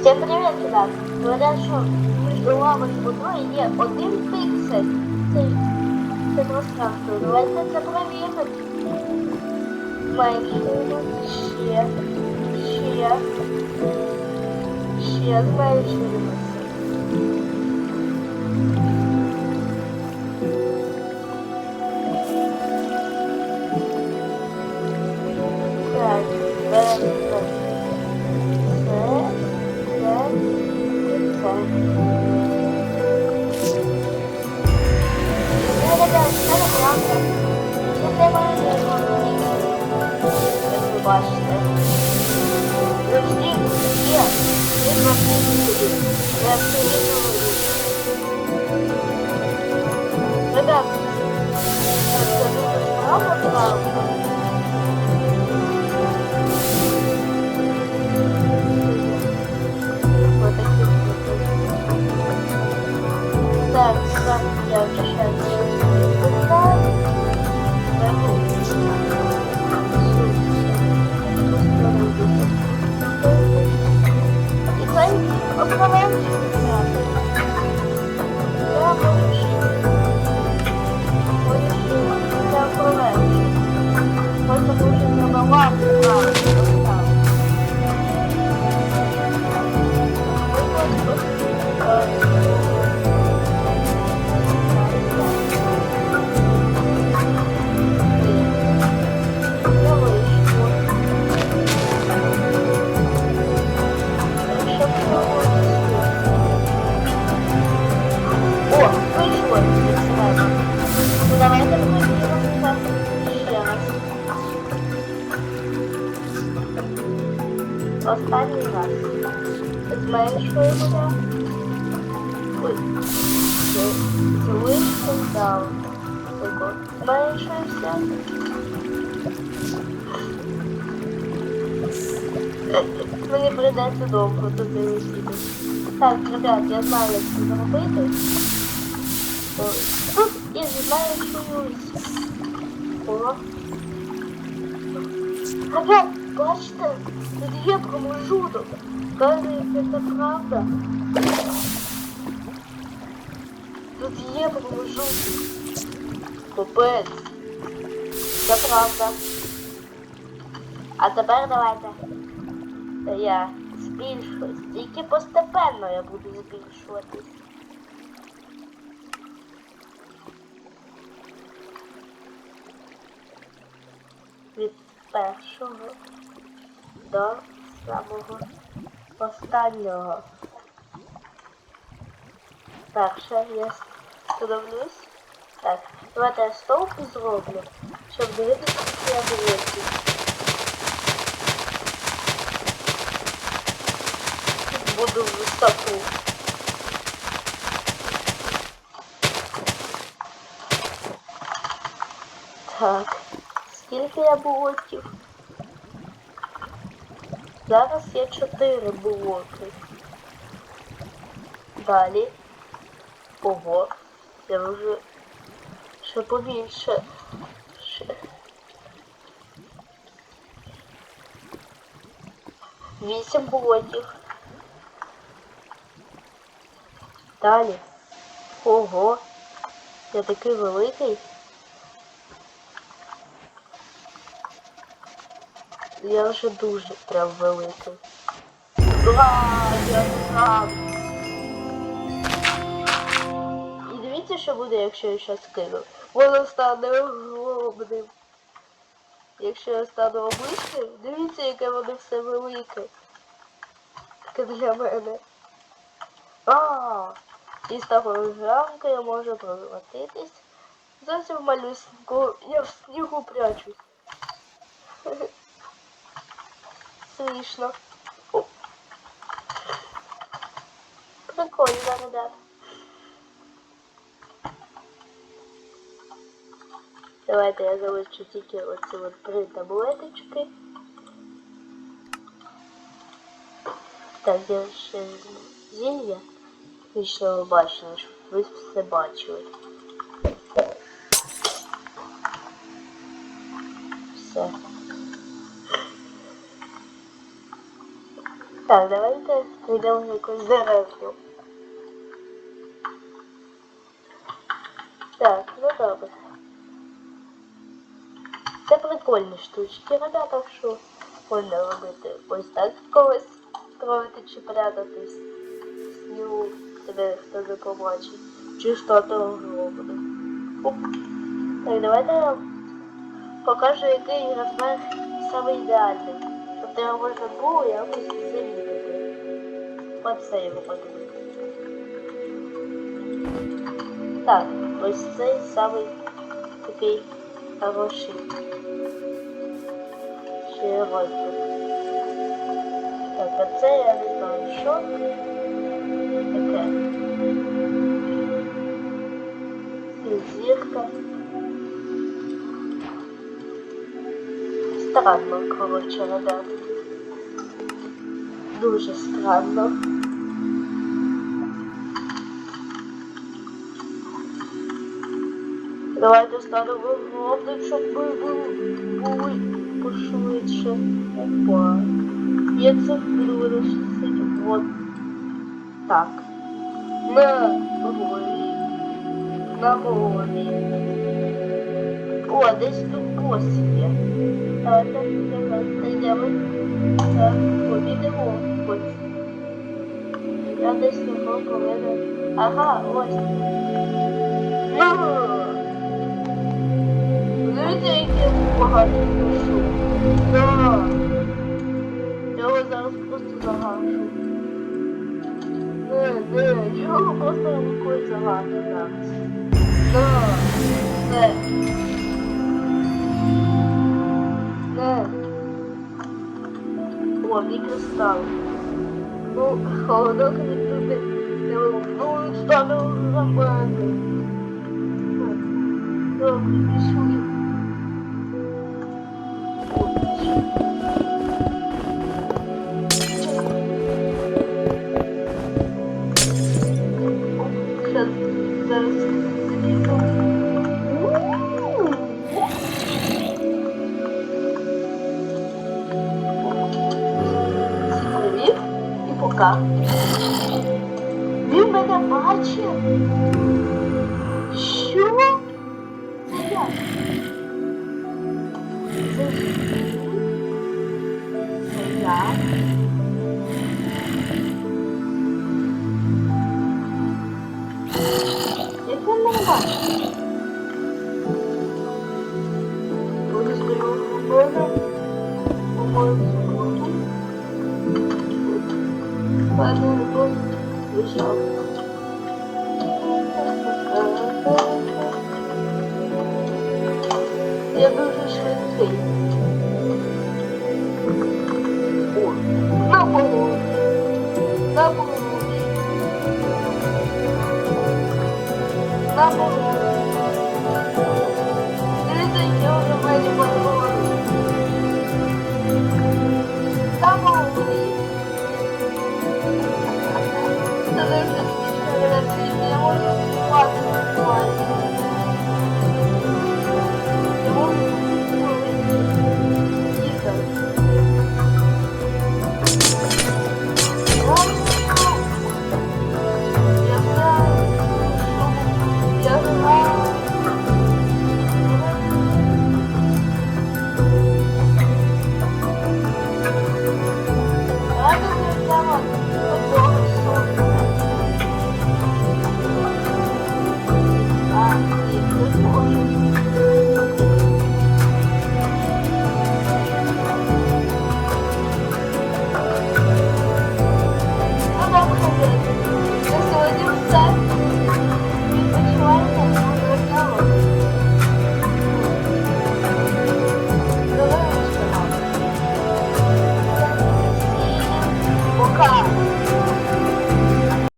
Всем привет, ребят! Говорят, що між лавою і водою є один пиксель. Це, це пространство. Давайте це перевіримо. Зменшуємо. Ще. Ще. Ще зменшуємося. Це неправда. Це треба не Як ви бачите. Завжди є. Є два пункти. Я все відповідаю. Ребят, це дуже справа, правда. Вот Останній раз. Зменшуємо. Ой. Залишимо дав. Тако. Зменшуємося. Мені прийдеться довго тут висіти. Так, ребят, я знаю, як це зробити. О, Тут і зменшуюся. О. Ребят, бачите, тут є промежуток. Кажуть, це правда. Тут є промежуток. Купець. Це правда. А тепер давайте. Я збільшуюсь. Тільки постепенно я буду збільшуватись. Від першого до самого останнього. Перше я становлюсь. Так, давайте я стовп зроблю, щоб дивитися, що я дивлюся. буду в висоту. Так, скільки я блоків? Зараз є 4 блоки. Далі. Ого, я вже ще побільше. Ще. Вісім блоків. Далі. Ого. Я такий великий. Я вже дуже прям великий. Ура! Я! І дивіться, що буде, якщо я щас кину. Воно стане огромним. Якщо я стану обичним, дивіться, яке воно все велике. Таке для мене. А, із того рамка я можу превратитись. Зовсім малюсенько. Я в снігу прячусь. Смішно. О. Прикольно, ребят. Давайте я залишу тільки оці от три таблеточки. Так, я ще зілля вічного бачення, щоб ви все бачили. Все. Так, давайте знайдемо якусь деревню. Так, ну добре. Це прикольні штучки, ребята, що можна робити. Ось так когось строїти чи прятатись. Снігу тебе хто не побачить. Чи що то робити. Так, давайте я покажу, який розмір саме ідеальний. Тебе можна було якось замітити. Оце його подивитися. Так, ось цей самий такий хороший. Розмір. Так, а це я не знаю, що таке. Зірка. Странно, коротше, ребят. Дуже странно. Давайте ставимо головне, щоб ми були, пошвидше. Опа. Я це буду вирішити. Вот так. На голові. На голові. О, десь тут знайдемо. Побідемо. Ось. Я десь його повинен. Ага, ось. Ну. Дивіться, як я поганий пишу. Да. Я його просто загашу. Не, не, його просто рукою загашу зараз. Да. Мій кристал. Ну, холодок не туди. Ну, він стане за мене. Так, пішли. І пока. Він мене бачив. Що? Це як? Це ж